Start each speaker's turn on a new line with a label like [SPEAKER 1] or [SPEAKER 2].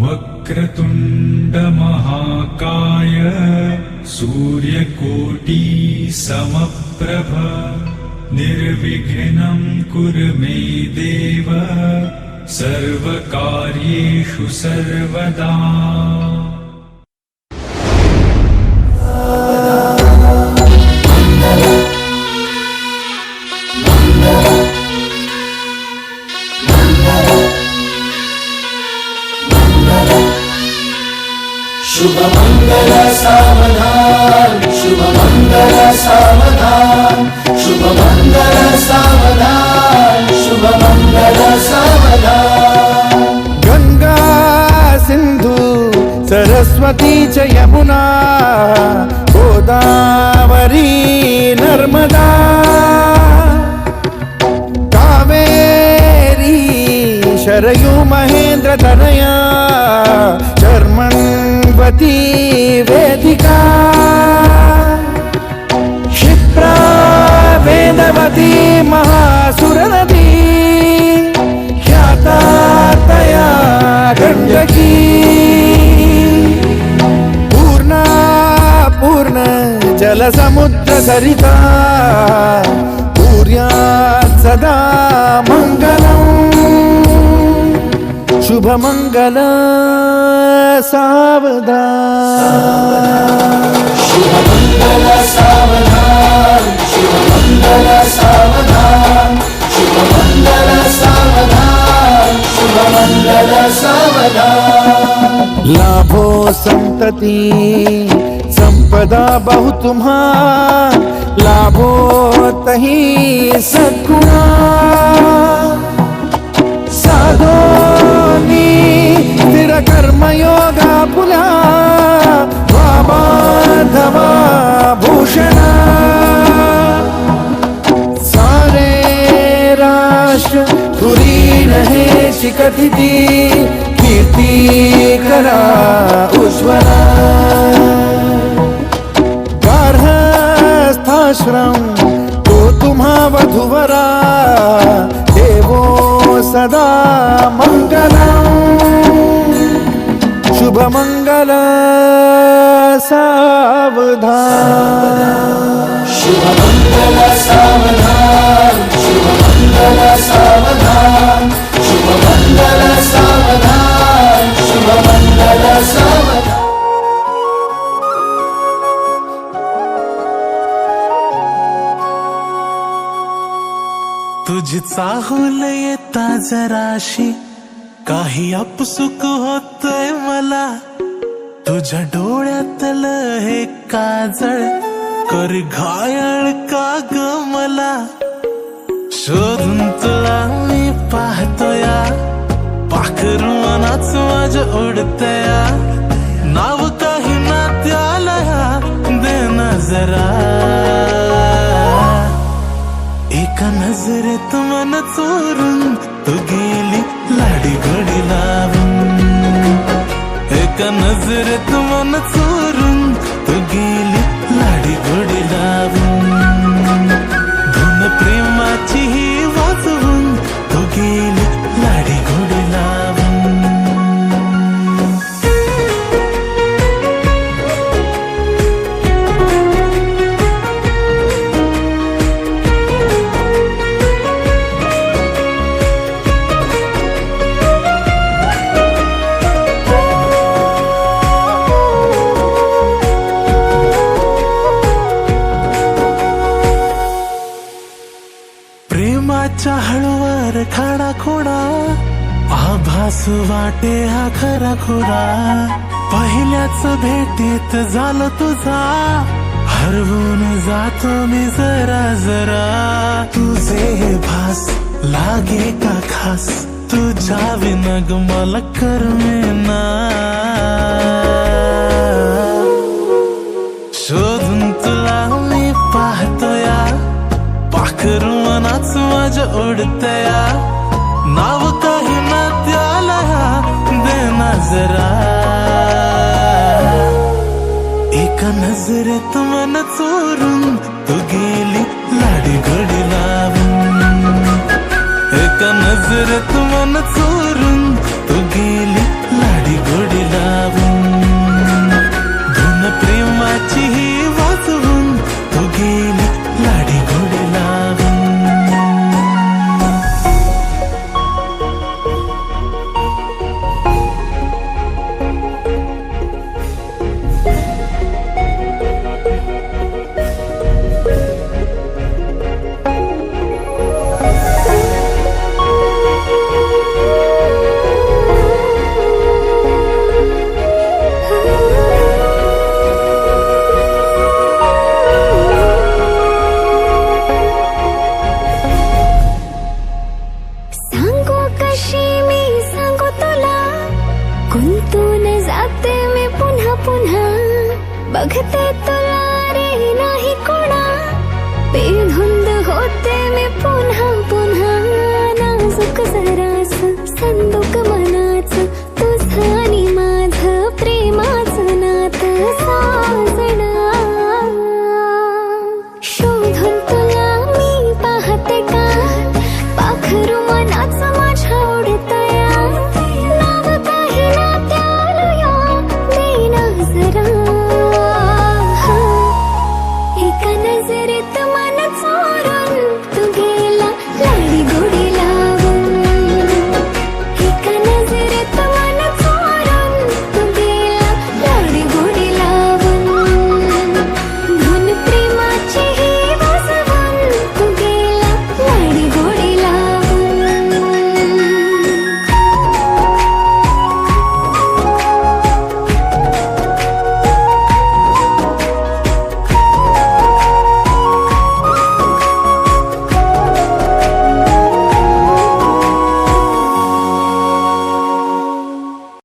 [SPEAKER 1] वक्रतुण्डमहाकाय सूर्यकोटि समप्रभ निर्विघ्नं कुरु मे देव सर्वकार्येषु सर्वदा
[SPEAKER 2] सावधान शुभ मंगल सावधान शुभ मंगल सावधान शुभ मंगल सावधान।
[SPEAKER 3] गंगा सिंधू सरस्वती च यमुना गोदावरी नर्मदा। कावेरी शरयू महेंद्र तनया शर्मण शर्मण्वती वेदिका। क्षिप्रा वेदवती महासुरनदी। ख्याता तया गण्डकी। पूर्णा पूर्ण जलसमुद्र सरिता। सदा मङ्गलम् शुभमङ्गल सावधान।
[SPEAKER 2] शुभमङ्गल सावधान शुभमङ्गल सावधान शुभमङ्गल सावधान शुभमङ्गल सावधान
[SPEAKER 3] लाभो संतति संपदा बहु तुम्हा लाभो तही सद्गुणा। कर्मयोगा पुला वामाधवा भूषणा। सारे राष्ट्र धुरी रहे शिकथिती कीर्ती करा उज्ज्वला। गार्हस्थाश्रम तो तुम्हा वधुवरा। सावधान
[SPEAKER 2] शुभमङ्गल सावधान शुभमंगल सावधान शुभमंगल सावधान शुभमंगल सावधान
[SPEAKER 4] तुझ चाहूल येता जराशी काही अपसुक होतय मला. तुझ्या डोळ्यातलं हे काजळ कर घायळ का ग मला? शोधून तुला मी पाहतोया. पाखर मनाच माझ ओढतया. नाव काही ना त्याला दे नजरा एका नजरेत मन चोरून तू गेली लाडी घडी लावून. एका नजरेत प्रेमाच्या हळूवर खाडा खोडा आभास वाटे हा खरा खुरा. पहिल्याच भेटीत झालं तुझा हरवून जातो मी जरा जरा. तुझे हे भास लागे का खास? तुझ्या विनग मला करमेना ना. माझ्या नाव काही ना त्याला दे ना जरा. एका नजरेत मन चोरून तू गेली लाडी घडी लावून. एका नजरेत मन चोरून कशी मी सांगू
[SPEAKER 5] तुला गुंतून जाते मी पुन्हा पुन्हा. बघते तुला रे नाही कोणा बेधुंद होते मी पुन्हा पुन्हा. नाजूक झाले का नजर तुम्हारी